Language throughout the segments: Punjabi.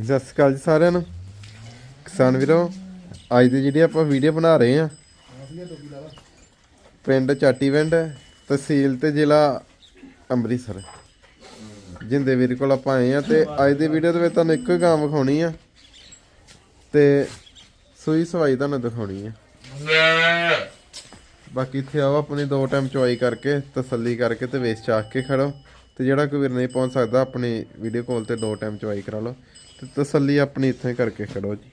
ਸਤਿ ਸ਼੍ਰੀ ਅਕਾਲ ਜੀ ਸਾਰਿਆਂ ਨੂੰ। ਕਿਸਾਨ ਵੀਰੋ, ਅੱਜ ਦੀ ਜਿਹੜੀ ਆਪਾਂ ਵੀਡੀਓ ਬਣਾ ਰਹੇ ਆ ਪਿੰਡ ਚਾਟੀਵਿੰਡ ਤਹਿਸੀਲ ਤੇ ਜ਼ਿਲ੍ਹਾ ਅੰਮ੍ਰਿਤਸਰ। ਜਿੰਦੇ ਵੀਰ ਕੋਲ ਆਪਾਂ ਆਏ ਆ ਤੇ ਅੱਜ ਦੀ ਵੀਡੀਓ ਦੇ ਵਿੱਚ ਤੁਹਾਨੂੰ ਇੱਕੋ ਹੀ ਗਾਂ ਵਿਖਾਉਣੀ ਆ ਤੇ ਸੂਈ ਸਵਾਈ ਤੁਹਾਨੂੰ ਦਿਖਾਉਣੀ ਆ। ਬਾਕੀ ਇੱਥੇ ਆਓ, ਆਪਣੀ ਦੋ ਟਾਈਮ ਚੁਆਈ ਕਰਕੇ, ਤਸੱਲੀ ਕਰਕੇ ਤੇ ਵੇਚ ਚਾਕ ਕੇ ਖੜੋ। ਤੇ ਜਿਹੜਾ ਕੋਈ ਵੀਰ ਨਹੀਂ ਪਹੁੰਚ ਸਕਦਾ, ਆਪਣੀ ਵੀਡੀਓ ਕਾਲ ਤੇ ਦੋ ਟਾਈਮ ਚੁਆਈ ਕਰਾ ਲਓ। ਤੇ ਤਸੱਲੀ ਆਪਣੀ ਇੱਥੇ ਕਰਕੇ ਖੜੋ ਜੀ।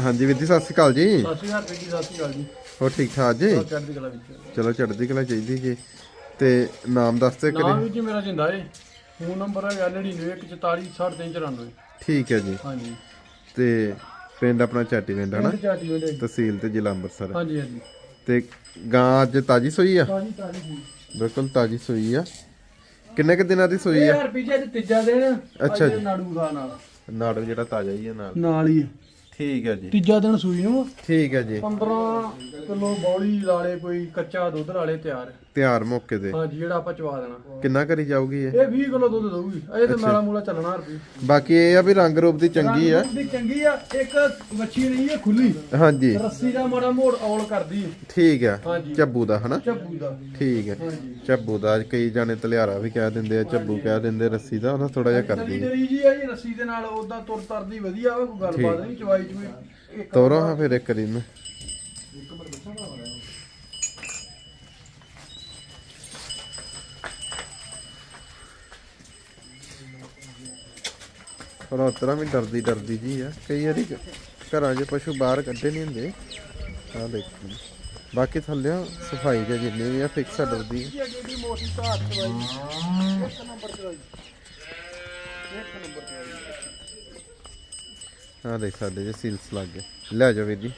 ਹਾਂਜੀ ਵੀਰ ਜੀ ਸਤਿ ਸ਼੍ਰੀ ਅਕਾਲ ਜੀ। ਸਤਿ ਸ਼੍ਰੀ ਅਕਾਲ ਜੀ ਸਤਿ ਸ਼੍ਰੀ ਅਕਾਲ ਜੀ। ਹੋਰ ਠੀਕ ਠਾਕ ਜੀ? ਚੜ੍ਹਦੀ ਕਲਾ ਵਿੱਚ। ਚਲੋ ਚੜ੍ਹਦੀ ਕਲਾ ਚਾਹੀਦੀ ਜੀ। ਤੇ ਨਾਮ ਦੱਸ ਤੇ ਨਾਮ ਵੀ ਜੀ ਮੇਰਾ ਜਿੰਦਾ ਏ। ਫੋਨ ਨੰਬਰ ਹੈ 9914436394 ਠੀਕ ਹੈ ਜੀ। ਹਾਂਜੀ। ਤੇ ਪਿੰਡ ਆਪਣਾ ਹੈ ਨਾ? ਪਿੰਡ ਚਾਟੀ ਵੰਡੇ ਤਹਿਸੀਲ ਤੇ ਜ਼ਿਲ੍ਹਾ ਅੰਮ੍ਰਿਤਸਰ। ਹਾਂਜੀ ਹਾਂਜੀ। ਤੇ ਗਾਂ ਅੱਜ ਤਾਜੀ ਸੂਈ ਆ? ਤਾਜੀ ਤਾਜੀ ਬਿਲਕੁਲ ਤਾਜੀ ਸੂਈ ਆ। ਕਿੰਨੇ ਕੁ ਦਿਨਾਂ ਦੀ ਸੂਈ ਆ? 1000 ਰੁਪਏ ਤੇ ਤੀਜਾ ਦਿਨ। ਅੱਛਾ ਅੱਜ ਜੀ। ਨਾੜੂ ਦਾ ਨਾਲ। ਨਾੜੂ ਜਿਹੜਾ ਤਾਜ਼ਾ ਹੀ ਆ ਨਾਲ। ਨਾਲ ਹੀ ਠੀਕ ਹੈ ਜੀ। ਤੀਜਾ ਦਿਨ ਸੂਈ ਨੂੰ। ਠੀਕ ਹੈ ਜੀ। 15 ਕਿਲੋ ਬੌਲੀ ਲਾਲੇ ਕੋਈ ਕੱਚਾ ਦੁੱਧ ਵਾਲੇ ਤਿਆਰ। ਤਿਆਰ ਮੌਕੇ ਤੇ। ਹਾਂਜੀ ਜਿਹੜਾ ਆਪਾਂ ਚਵਾ ਦੇਣਾ। ਕਿੰਨਾ ਕਰੀ ਜਾਊਗੀ ਇਹ? ਇਹ 20 ਕਿਲੋ ਦੁੱਧ ਦਊਗੀ। ਅਜੇ ਤੇ ਮੇਲਾ ਮੂਲਾ ਚੱਲਣਾ ਰੁਪਏ ਬਾਕੀ ਇਹ ਆ ਵੀ ਰੰਗ ਰੂਪ ਦੀ ਚੰਗੀ ਆ। ਦੀ ਚੰਗੀ ਆ ਇੱਕ ਵੱਛੀ ਨਹੀਂ ਹੈ ਖੁੱਲੀ। ਹਾਂਜੀ। ਰੱਸੀ ਦਾ ਮਾੜਾ ਮੋੜ ਔਲ ਕਰਦੀ। ਹੈ। ਠੀਕ ਆ। ਹਾਂਜੀ। ਚੱਬੂ ਦਾ ਹਨਾ? ਝੱਬੂ ਦਾ। ਠੀਕ ਹੈ ਹਾਂਜੀ। ਚੱਬੂ ਦਾ ਕਈ ਜਾਣੇ ਤਲਿਆਰਾ ਵੀ ਕਹਿ ਦਿੰਦੇ ਆ ਚੱਬੂ ਕਹਿ ਦਿੰਦੇ ਰੱਸੀ ਦਾ ਉਹਨਾਂ ਥੋੜਾ ਜਿਹਾ ਕਰਦੀ ਆ। ਤਲੀ ਜੀ ਆ ਜੀ ਰੱਸੀ ਦੇ ਨਾਲ ਉਦਾਂ ਤੁਰ ਤਰਦੀ ਵਧੀਆ ਵਾ ਕੋਈ ਗੱਲਬਾਤ ਨਹੀਂ ਚਵਾਈ ਚੂਈ ਤੋਰੋ ਹਾਂ ਫਿਰ ਇੱਕ ਦਿਨ। ਪਰ ਉਤਰਾ ਵੀ ਡਰਦੀ ਡਰਦੀ ਜੀ ਆ। ਕਈ ਵਾਰੀ ਘਰਾਂ 'ਚ ਪਸ਼ੂ ਬਾਹਰ ਕੱਢੇ ਨਹੀਂ ਹੁੰਦੇ। ਆ ਦੇਖੋ। ਬਾਕੀ ਥੱਲਿਓ ਸਫ਼ਾਈ ਜੇ ਜਿੰਨੀ ਵੀ ਆ ਫਿਕਸ ਡਰਦੀ ਜੀ ਅੱਗੇ ਦੀ ਮੋਟੀ ਘਾਟ ਚਵਾਈ ਇੱਕ ਨੰਬਰ ਚਵਾਈ ਇੱਕ ਨੰਬਰ ਚਵਾਈ ਆ ਦੇਖ ਸਾਡੇ ਜੇ ਸੀਲਸ ਲੱਗ ਗਏ। ਲੈ ਜਾਓ ਵੀਰ ਜੀ।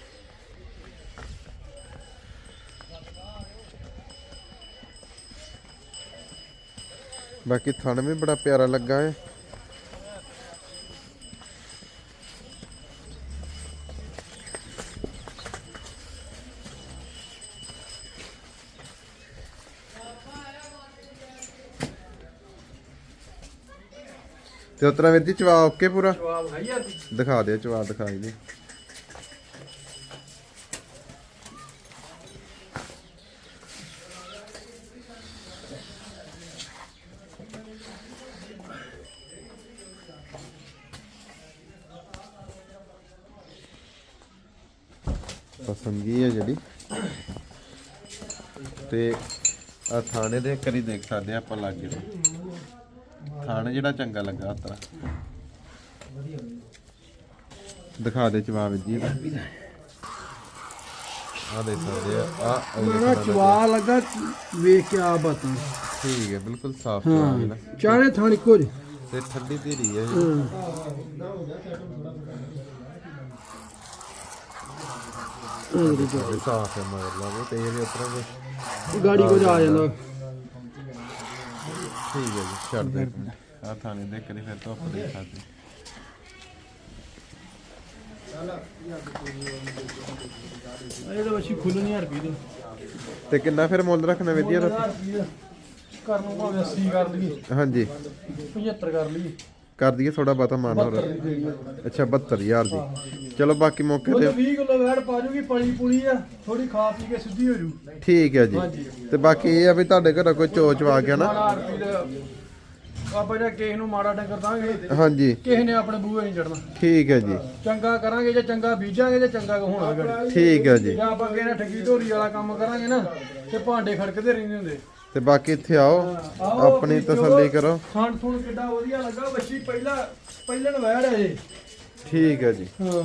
ਬਾਕੀ ਥਣ ਵੀ ਬੜਾ ਪਿਆਰਾ ਲੱਗਾ ਹੈ। ਤੇ ਉਤਰਾ ਵੀਰ ਜੀ ਚਵਾ ਓਕੇ ਪੂਰਾ? ਦਿਖਾ ਦਿਓ ਚਵਾ ਦਿਖਾਈ ਦੇ ਪਸੰਦਗੀ ਹੈ ਜਿਹੜੀ? ਤੇ ਆ ਥਾਣੇ ਦੇ ਕਰੀ ਦੇਖ ਸਕਦੇ ਆਪਾਂ ਲਾਗੇ। ਤੋਂ ਥਾਣੇ ਜਿਹੜਾ ਚੰਗਾ ਲੱਗਾ ਉਤਰਾ ਦਿਖਾ ਦੇ ਜਵਾਬ ਜੀ ਆ ਦੇ ਸਕਦੇ ਆ ਆ ਮੇਰਾ ਚਵਾ ਲੱਗਾ। ਵੇਖ ਕੇ ਆ ਬਤਾ ਠੀਕ ਹੈ ਬਿਲਕੁਲ ਸਾਫ਼ ਜਵਾਬ ਇਹਦਾ। ਚਾਰੇ ਥਾਣ ਇੱਕੋ ਜਿਹੇ। ਤੇ ਠੰਡੀ ਧੀਰੀ ਹੈ ਇਹ। ਇਹ ਸਾਫ਼ ਹੈ ਮਗਰ ਲਾਵੇ ਤੇ ਇਹਦੇ ਉੱਪਰ ਵੀ। ਗਾੜੀ ਕੁਝ ਆ ਜਾਂਦਾ। ਠੀਕ ਹੈ ਜੀ ਛੱਡ ਦੇ। ਆ ਥਾਣੇ ਦੇ ਕਰੀ ਫਿਰ ਧੁੱਪ ਦੇ ਖਾਤੇ ਇਹ ਤਾਂ ਵਸ਼ੀ ਖੁੱਲਣੀ ਹਰ ਰੁਪਏ ਤੇ ਕਿੰਨਾ ਫਿਰ ਮੁੱਲ ਰੱਖਣਾ ਵਧੀਆ ਦਾ ਕਰ ਨੂੰ ਭਾਵੇਂ 80 ਕਰ ਲਈਏ। ਹਾਂਜੀ। 75 ਕਰ ਲਈਏ। ਕਰ ਦਈਏ ਥੋੜਾ ਬਹੁਤਾ ਮਾਨ ਹੋ 70 ਦੀ ਦੇਣੀ ਆ। ਅੱਛਾ 72000 ਦੀ ਚਲੋ ਬਾਕੀ ਮੌਕੇ ਤੇ 20 ਕਿਲੋ ਵੈੜ ਪਾ ਜੂਗੀ ਪਲੀ ਪੁਲੀ ਆ ਥੋੜੀ ਖਾ ਪੀ ਕੇ ਸਿੱਧੀ ਹੋ ਜੂ। ਠੀਕ ਹੈ ਜੀ। ਤੇ ਬਾਕੀ ਇਹ ਆ ਵੀ ਤੁਹਾਡੇ ਘਰ ਕੋਈ ਚੋਚ ਆ ਗਿਆ ਨਾ ਆਪਾਂ ਜੇ ਕਿਸੇ ਨੂੰ ਮਾੜਾ ਡੰਗਰ ਦਾਂਗੇ ਹਾਂਜੀ ਕਿਸੇ ਨੇ ਆਪਣੇ ਬੂਹੇ ਨਹੀਂ ਚੜਨਾ ਠੀਕ ਹੈ ਜੀ। ਚੰਗਾ ਕਰਾਂਗੇ ਜੇ ਚੰਗਾ ਬੀਜਾਂਗੇ ਜੇ ਚੰਗਾ ਹੋਣਾ। ਠੀਕ ਹੈ ਜੀ। ਜਾਂ ਆਪਾਂ ਕਿਸੇ ਨਾਲ ਠੱਗੀ ਢੋਰੀ ਵਾਲਾ ਕੰਮ ਕਰਾਂਗੇ ਨਾ ਤੇ ਭਾਂਡੇ ਖੜਕਦੇ ਰਹਿੰਦੇ ਹੁੰਦੇ। ਤੇ ਬਾਕੀ ਇੱਥੇ ਆਓ ਆਓ ਆਪਣੀ ਤਸੱਲੀ ਕਰੋ। ਖਾਣ ਥੁਣ ਕਿੱਡਾ ਵਧੀਆ ਲੱਗਾ ਬੱਚੀ ਪਹਿਲਾ ਪਹਿਲਣ ਵੈੜ ਹੈ ਜੀ ਠੀਕ ਹੈ ਜੀ। ਹਾਂ।